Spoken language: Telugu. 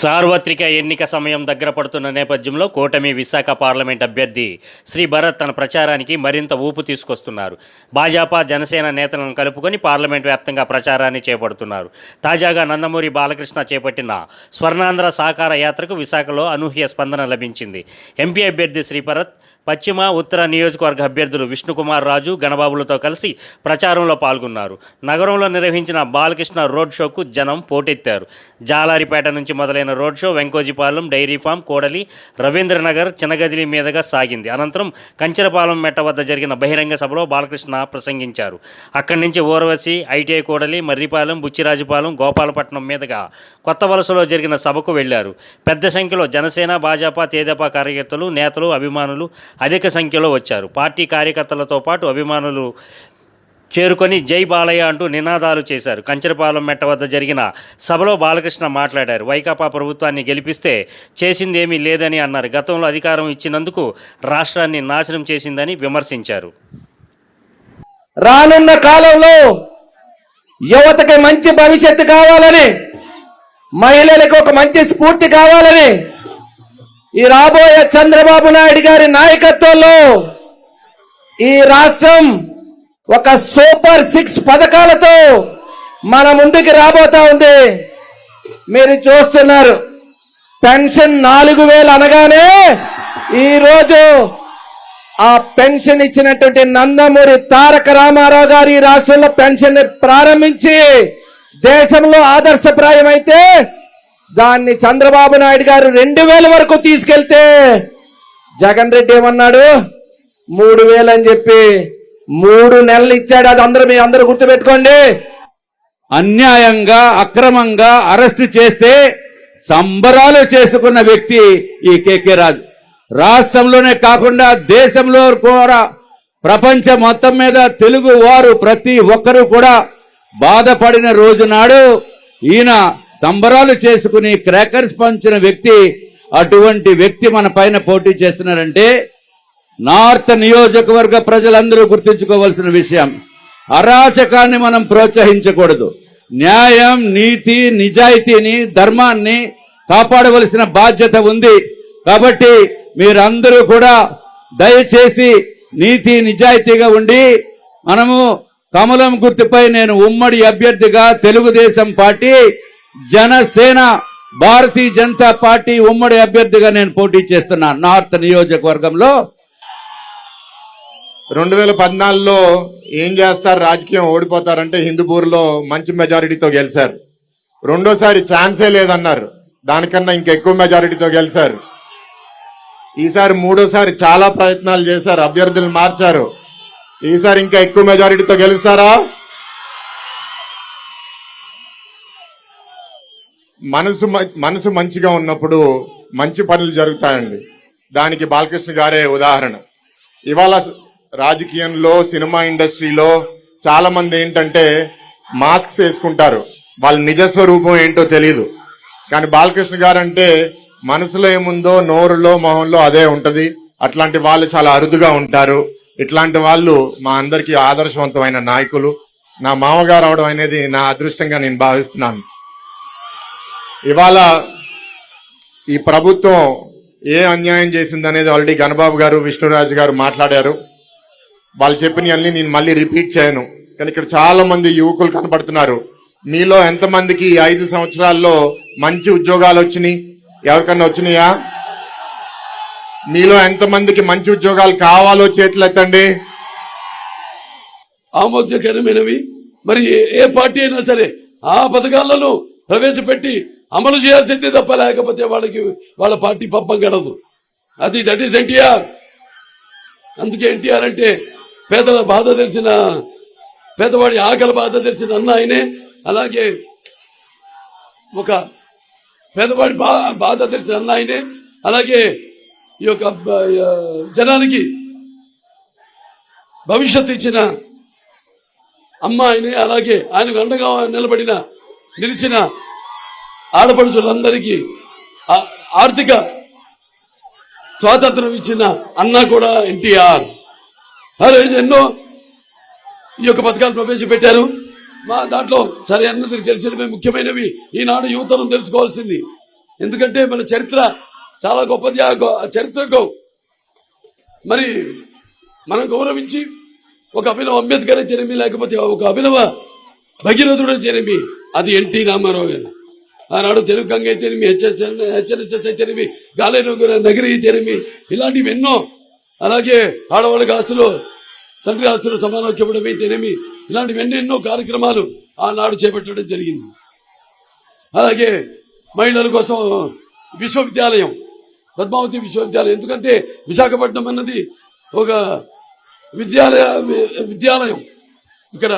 సార్వత్రిక ఎన్నిక సమయం దగ్గర పడుతున్న నేపథ్యంలో కూటమి విశాఖ పార్లమెంట్ అభ్యర్థి శ్రీ భరత్ తన ప్రచారానికి మరింత ఊపు తీసుకొస్తున్నారు. భాజపా జనసేన నేతలను కలుపుకొని పార్లమెంట్ వ్యాప్తంగా ప్రచారాన్ని చేపడుతున్నారు. తాజాగా నందమూరి బాలకృష్ణ చేపట్టిన స్వర్ణాంధ్ర సాకార యాత్రకు విశాఖలో అనూహ్య స్పందన లభించింది. ఎంపీ అభ్యర్థి శ్రీ భరత్ పశ్చిమ ఉత్తర నియోజకవర్గ అభ్యర్థులు విష్ణుకుమార్ రాజు గణబాబులతో కలిసి ప్రచారంలో పాల్గొన్నారు. నగరంలో నిర్వహించిన బాలకృష్ణ రోడ్ షోకు జనం పోటెత్తారు. జాలారిపేట నుంచి మొదలైన road show Venkojipalem dairy farm కోడలి రవీంద్రనగర్ చిన్నగదిలి మీదుగా సాగింది. అనంతరం కంచెరపాలెం మెట్ట వద్ద జరిగిన బహిరంగ సభలో బాలకృష్ణ ప్రసంగించారు. అక్కడి నుంచి ఊరవశి ఐటీఐ కోడలి మర్రిపాలెం బుచ్చిరాజుపాలెం గోపాలపట్నం మీదుగా కొత్త వలసలో జరిగిన సభకు వెళ్ళారు. పెద్ద సంఖ్యలో జనసేన భాజపా తేదపా కార్యకర్తలు నేతలు అభిమానులు అధిక సంఖ్యలో వచ్చారు. పార్టీ కార్యకర్తలతో పాటు అభిమానులు చేరుకొని జై బాలయ్య అంటూ నినాదాలు చేశారు. కంచరపాలెం మెట్ట వద్ద జరిగిన సభలో బాలకృష్ణ మాట్లాడారు. వైకాపా ప్రభుత్వాన్ని గెలిపిస్తే చేసిందేమీ లేదని అన్నారు. గతంలో అధికారం ఇచ్చినందుకు రాష్ట్రాన్ని నాశనం చేసిందని విమర్శించారు. రానున్న కాలంలో యువతకి మంచి భవిష్యత్తు కావాలని మహిళలకు ఒక మంచి స్ఫూర్తి కావాలని ఈ రాబోయే చంద్రబాబు నాయుడు గారి నాయకత్వంలో ఈ రాష్ట్రం ఒక సూపర్ సిక్స్ పథకాలతో మన ముందుకు రాబోతా ఉంది. మీరు చూస్తున్నారు పెన్షన్ నాలుగు వేలు అనగానే ఈరోజు ఆ పెన్షన్ ఇచ్చినటువంటి నందమూరి తారక రామారావు గారు ఈ రాష్ట్రంలో పెన్షన్ ప్రారంభించి దేశంలో ఆదర్శప్రాయమైతే దాన్ని చంద్రబాబు నాయుడు గారు రెండు వేల వరకు తీసుకెళ్తే జగన్ రెడ్డి ఏమన్నాడు? మూడు వేలు అని చెప్పి మూడు నెలలు ఇచ్చాడు. అది అందరూ మీ అందరూ గుర్తుపెట్టుకోండి. అన్యాయంగా అక్రమంగా అరెస్టు చేస్తే సంబరాలు చేసుకున్న వ్యక్తి ఈ కేకే రాజు. రాష్ట్రంలోనే కాకుండా దేశంలో కూడా ప్రపంచం మొత్తం మీద తెలుగు వారు ప్రతి ఒక్కరూ కూడా బాధపడిన రోజు నాడు ఈయన సంబరాలు చేసుకుని క్రాకర్స్ పంచిన వ్యక్తి అటువంటి వ్యక్తి మన పైన పోటీ చేస్తున్నారంటే నార్త్ నియోజకవర్గ ప్రజలందరూ గుర్తుంచుకోవాల్సిన విషయం. అరాచకాన్ని మనం ప్రోత్సహించకూడదు. న్యాయం నీతి నిజాయితీని ధర్మాన్ని కాపాడవలసిన బాధ్యత ఉంది. కాబట్టి మీరందరూ కూడా దయచేసి నీతి నిజాయితీగా ఉండి మనము కమలం గుర్తుపై నేను ఉమ్మడి అభ్యర్థిగా తెలుగుదేశం పార్టీ జనసేన భారతీయ జనతా పార్టీ ఉమ్మడి అభ్యర్థిగా నేను పోటీ చేస్తున్నా నార్త్ నియోజకవర్గంలో. రెండు వేల పద్నాలుగులో ఏం చేస్తారు? రాజకీయం ఓడిపోతారంటే హిందూపూర్లో మంచి మెజారిటీతో గెలిచారు. రెండోసారి ఛాన్సే లేదన్నారు. దానికన్నా ఇంకా ఎక్కువ మెజారిటీతో గెలిచారు. ఈసారి మూడోసారి చాలా ప్రయత్నాలు చేశారు. అభ్యర్థులు మార్చారు. ఈసారి ఇంకా ఎక్కువ మెజారిటీతో గెలుస్తారా? మనసు మ- మనసు మంచిగా ఉన్నప్పుడు మంచి పనులు జరుగుతాయండి. దానికి బాలకృష్ణ గారే ఉదాహరణ. ఇవాళ రాజకీయంలో సినిమా ఇండస్ట్రీలో చాలా మంది ఏంటంటే మాస్క్స్ వేసుకుంటారు. వాళ్ళ నిజ స్వరూపం ఏంటో తెలియదు కానీ బాలకృష్ణ గారు అంటే మనసులో ఏముందో నోరులో మొహంలో అదే ఉంటది. అట్లాంటి వాళ్ళు చాలా అరుదుగా ఉంటారు. ఇట్లాంటి వాళ్ళు మా అందరికీ ఆదర్శవంతమైన నాయకులు. నా మామగారు అవడం అనేది నా అదృష్టంగా నేను భావిస్తున్నాను. ఇవాళ ఈ ప్రభుత్వం ఏ అన్యాయం చేసింది అనేది ఆల్రెడీ గణబాబు గారు విష్ణురాజు గారు మాట్లాడారు. వాళ్ళు చెప్పినవన్నీ నేను మళ్ళీ రిపీట్ చేయను. కానీ ఇక్కడ చాలా మంది యువకులు కనపడుతున్నారు. మీలో ఎంతమందికి ఐదు సంవత్సరాల్లో మంచి ఉద్యోగాలు వచ్చినాయి? ఎవరికన్నా వచ్చినాయా? మీలో ఎంతమందికి మంచి ఉద్యోగాలు కావాలో చేతులు ఎత్తండి. ఆమోదకరమైనవి. మరి ఏ- ఏ పార్టీ అయినా సరే ఆ పథకాలను ప్రవేశపెట్టి అమలు చేయాల్సిందే తప్ప లేకపోతే వాళ్ళకి వాళ్ళ పార్టీ పప్పం గడదు. అది దట్ ఈస్ ఎన్టీఆర్. అందుకే ఎన్టీఆర్ అంటే పేదల బాధ తెలిసిన పేదవాడి ఆకలి బాధ తెలిసిన అన్న ఆయనే. అలాగే ఒక పేదవాడి బా బాధ తెలిసిన అన్న ఆయనే. అలాగే ఈ యొక్క జనానికి భవిష్యత్ ఇచ్చిన అమ్మాయిని అలాగే ఆయనకు అండగా నిలబడిన నిలిచిన ఆడపడుచులందరికీ ఆర్థిక స్వాతంత్రం ఇచ్చిన అన్న కూడా ఎన్టీఆర్. అరే ఎన్నో ఈ యొక్క పథకాలు ప్రవేశపెట్టారు. మా దాంట్లో సరే అన్నది తెలిసినవి ముఖ్యమైనవి. ఈనాడు యువతను తెలుసుకోవాల్సింది. ఎందుకంటే మన చరిత్ర చాలా గొప్పది. ఆ చరిత్రకు మరి మనం గౌరవించి ఒక అభినవ అంబేద్కర్ అయితేనేమి లేకపోతే ఒక అభినవ భగీరథుడే అయితేనేమి అది ఎన్టీ రామారావు గారు ఆనాడు తెలుగు గంగ అయితేనేమి హెచ్ఎన్ఎస్ఎస్ అయితేనేమి గాలేనగర నగరి అయితేనేమి ఇలాంటివి ఎన్నో. అలాగే ఆడవాళ్ళకి ఆస్తులు తండ్రి ఆస్తులు సమానోక్యం ఇవ్వడం అయితేనేమి ఇలాంటివి ఎన్నెన్నో కార్యక్రమాలు ఆనాడు చేపట్టడం జరిగింది. అలాగే మహిళల కోసం విశ్వవిద్యాలయం పద్మావతి విశ్వవిద్యాలయం ఎందుకంటే విశాఖపట్నం అన్నది ఒక విద్యాలయ విద్యాలయం. ఇక్కడ